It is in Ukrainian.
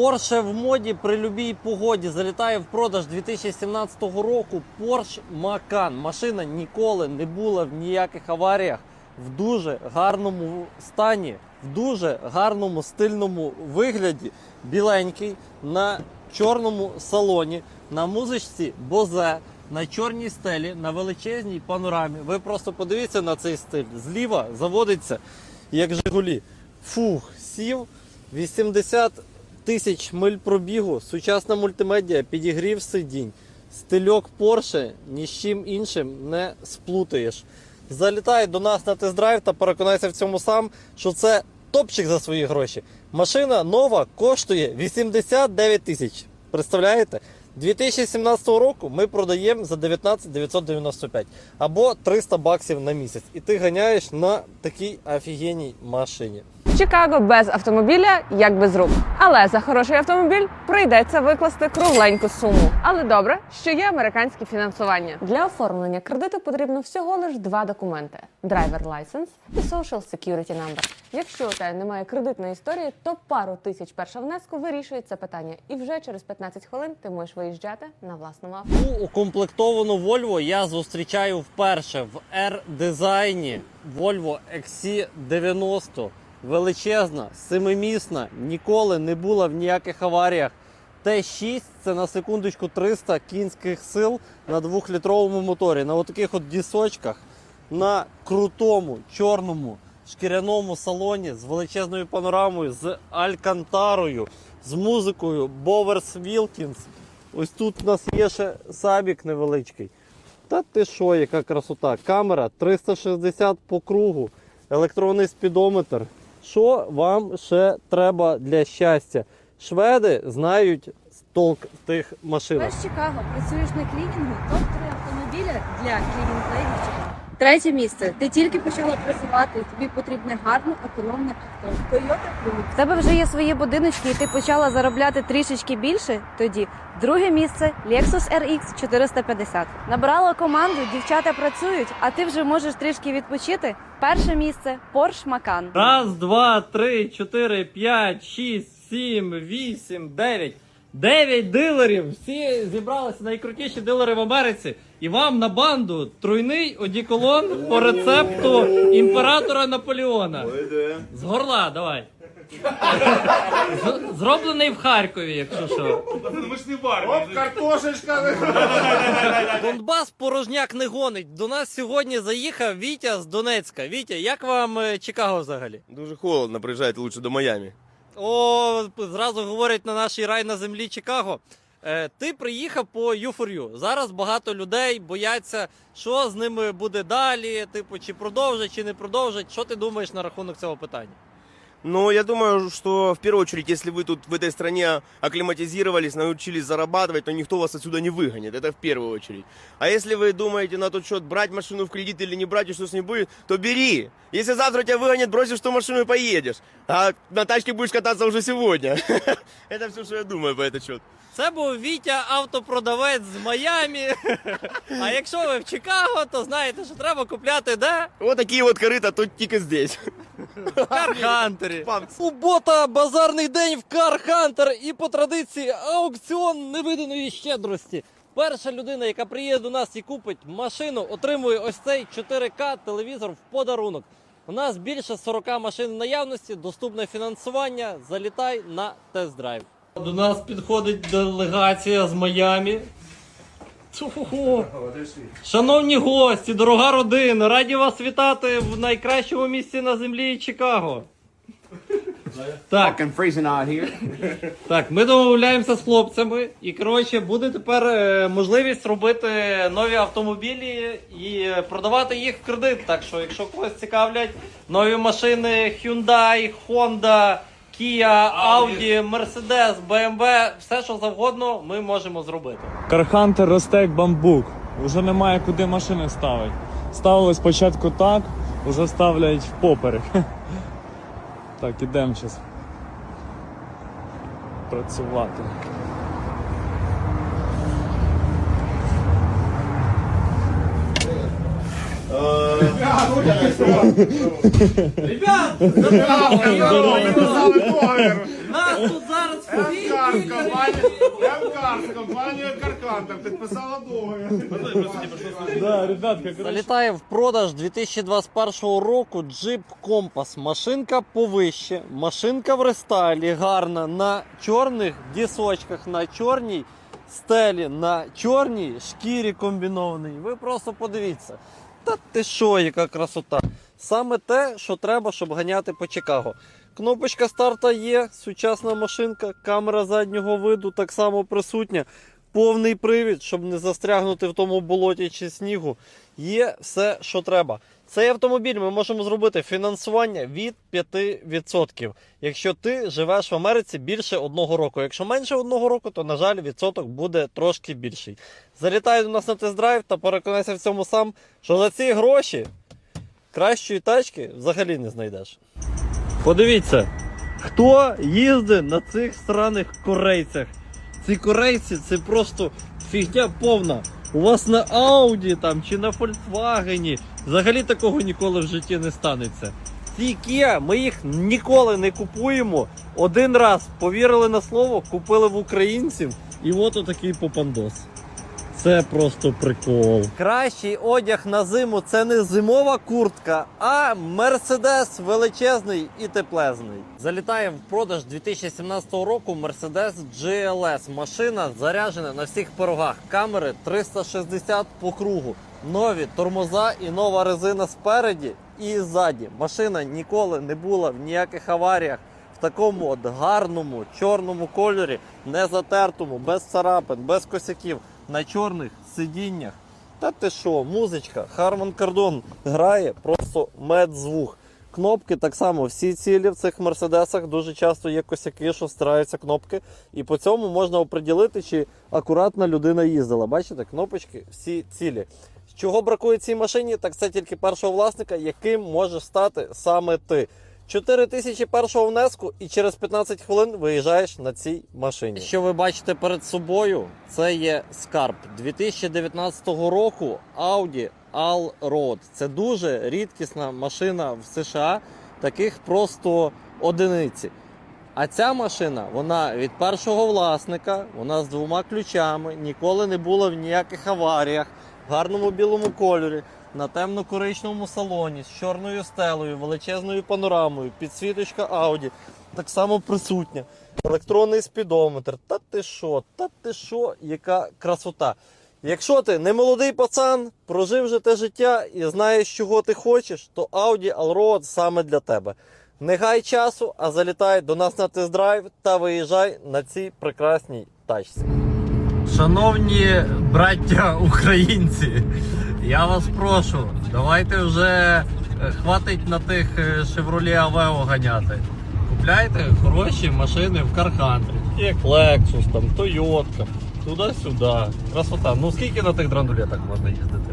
Porsche в моді при любій погоді залітає в продаж 2017 року Porsche Macan. Машина ніколи не була в ніяких аваріях в дуже гарному стані, в дуже гарному стильному вигляді. Біленький на чорному салоні, на музичці Бозе, на чорній стелі, на величезній панорамі. Ви просто подивіться на цей стиль. Зліва заводиться як Жигулі. Фух, сів 80 тисяч миль пробігу, сучасна мультимедіа, підігрів сидінь, стильок Porsche ні з чим іншим не сплутаєш. Залітай до нас на тест-драйв та переконайся в цьому сам, що це топчик за свої гроші. Машина нова коштує 89 тисяч. Представляєте? 2017 року ми продаємо за 19 995 або 300 баксів на місяць. І ти ганяєш на такій офігенній машині. Чикаго без автомобіля як без рук. Але за хороший автомобіль прийдеться викласти кругленьку суму. Але добре, що є американське фінансування. Для оформлення кредиту потрібно всього лиш два документи: драйвер лайсенс і social security number. Якщо у тебе немає кредитної історії, то пару тисяч першого внеску вирішує це питання, і вже через 15 хвилин ти можеш виїжджати на власному авто. Укомплектовану Volvo я зустрічаю вперше в R-дизайні Volvo XC90. Величезна, семимісна, ніколи не була в ніяких аваріях. Т6 це на секундочку 300 кінських сил на двохлітровому моторі. На отаких от дісочках, на крутому чорному шкіряному салоні з величезною панорамою, з алькантарою, з музикою Боверс Вілкінс. Ось тут у нас є ще сабік невеличкий. Та ти що, яка красота? Камера 360 по кругу, електронний спідометр. Що вам ще треба для щастя? Шведи знають толк тих машинах. З Чикаго працюєш на клінінгу, топ-3 автомобіля для клінінг-лейдів. Третє місце. Ти тільки почала працювати, і тобі потрібне гарне економне авто. Toyota Prius. В тебе вже є свої будиночки, і ти почала заробляти трішечки більше. Тоді друге місце Lexus RX 450. Набрала команду, дівчата працюють, а ти вже можеш трішки відпочити. Перше місце Porsche Macan. Раз, два, три, чотири, п'ять, шість, сім, вісім, дев'ять. Дев'ять дилерів. Всі зібралися найкрутіші дилери в Америці. І вам на банду тройний одіколон по рецепту імператора Наполеона. З горла, давай. З- Зроблений в Харкові, якщо що. Ми ж не в армії. картошечка. Донбас порожняк не гонить. До нас сьогодні заїхав Вітя з Донецька. Вітя, як вам е, Чикаго взагалі? Дуже холодно, приїжджайте лучше до Майами. О, зразу говорять на нашій рай на землі Чикаго. Е, ти приїхав по U4U. Зараз багато людей бояться, що з ними буде далі. Типу, чи продовжать, чи не продовжать. Що ти думаєш на рахунок цього питання? Но я думаю, что в первую очередь, если вы тут в этой стране акклиматизировались, научились зарабатывать, то никто вас отсюда не выгонит. Это в первую очередь. А если вы думаете на тот счет, брать машину в кредит или не брать, и что с ней будет, то бери. Если завтра тебя выгонят, бросишь ту машину и поедешь. А на тачке будешь кататься уже сегодня. Это все, что я думаю по этому счету. Це був Вітя автопродавець з Майамі. А якщо ви в Чикаго, то знаєте, що треба купляти де? Вот такие вот корыта тут тільки здесь. В Кархантері. Пам. Субота, базарний день в Кархантер і по традиції аукціон невиданої щедрості. Перша людина, яка приїде до нас і купить машину, отримує ось цей 4К телевізор в подарунок. У нас більше 40 машин в наявності, доступне фінансування. Залітай на тест-драйв. До нас підходить делегація з Майамі. Тьфу. Шановні гості, дорога родина, раді вас вітати в найкращому місці на землі Чикаго. Так, fucking freezing out here. так, ми домовляємося з хлопцями, і коротше буде тепер е, можливість робити нові автомобілі і е, продавати їх в кредит. Так що, якщо когось цікавлять нові машини Hyundai, Honda, Kia, Audi, Mercedes, BMW, все що завгодно, ми можемо зробити. Кархантер росте як бамбук. Уже немає куди машини ставити. Ставили спочатку так, вже ставлять впоперек. Так, ідемо зараз працювати. Нас тут зараз М-Карс, компанія, Каркантер підписала договір. Да, ребятка, короче. Залітає в продаж 2021 року Jeep Compass. Машинка повище, машинка в рестайлі, гарна на чорних дісочках, на чорній стелі, на чорній шкірі комбінованій. Ви просто подивіться. Та ти що, яка красота! Саме те, що треба, щоб ганяти по Чикаго. Кнопочка старта є, сучасна машинка, камера заднього виду так само присутня. Повний привід, щоб не застрягнути в тому болоті чи снігу. Є все, що треба. Цей автомобіль ми можемо зробити фінансування від 5%. Якщо ти живеш в Америці більше одного року. Якщо менше одного року, то на жаль відсоток буде трошки більший. Залітай до нас на тест-драйв та переконайся в цьому сам, що за ці гроші кращої тачки взагалі не знайдеш. Подивіться, хто їздить на цих сраних корейцях. Ці корейці це просто фігня повна. У вас на Ауді там чи на Volkswagen взагалі такого ніколи в житті не станеться. Ці Kia, ми їх ніколи не купуємо. Один раз повірили на слово, купили в українців, і от отакий попандос. Це просто прикол. Кращий одяг на зиму це не зимова куртка, а мерседес величезний і теплезний. Залітає в продаж 2017 року Mercedes GLS. Машина заряджена на всіх порогах. Камери 360 по кругу. Нові тормоза і нова резина спереді і ззаді. Машина ніколи не була в ніяких аваріях. В такому от гарному чорному кольорі, не затертому, без царапин, без косяків, на чорних сидіннях. Та ти що, музичка, Harman Kardon грає просто медзвук. Кнопки так само, всі цілі в цих мерседесах дуже часто є косяки, що стираються кнопки. І по цьому можна оприділити, чи акуратна людина їздила. Бачите, кнопочки всі цілі. Чого бракує цій машині, так це тільки першого власника, яким може стати саме ти. 4 тисячі першого внеску і через 15 хвилин виїжджаєш на цій машині. Що ви бачите перед собою, це є скарб 2019 року Audi Allroad. Це дуже рідкісна машина в США, таких просто одиниці. А ця машина, вона від першого власника, вона з двома ключами, ніколи не була в ніяких аваріях, в гарному білому кольорі, на темно-коричневому салоні з чорною стелею, величезною панорамою, підсвіточка Audi, так само присутня. Електронний спідометр. Та ти що, та ти що, яка красота. Якщо ти не молодий пацан, прожив же те життя і знаєш, чого ти хочеш, то Audi Allroad саме для тебе. Не гай часу, а залітай до нас на тест-драйв та виїжджай на цій прекрасній тачці. Шановні браття українці, я вас прошу, давайте вже е, хватить на тих е, Chevrolet Aveo ганяти. Купляйте хороші машини в Кархантрі, як Lexus, там, Toyota, туди-сюди. Красота. Ну скільки на тих драндулетах можна їздити?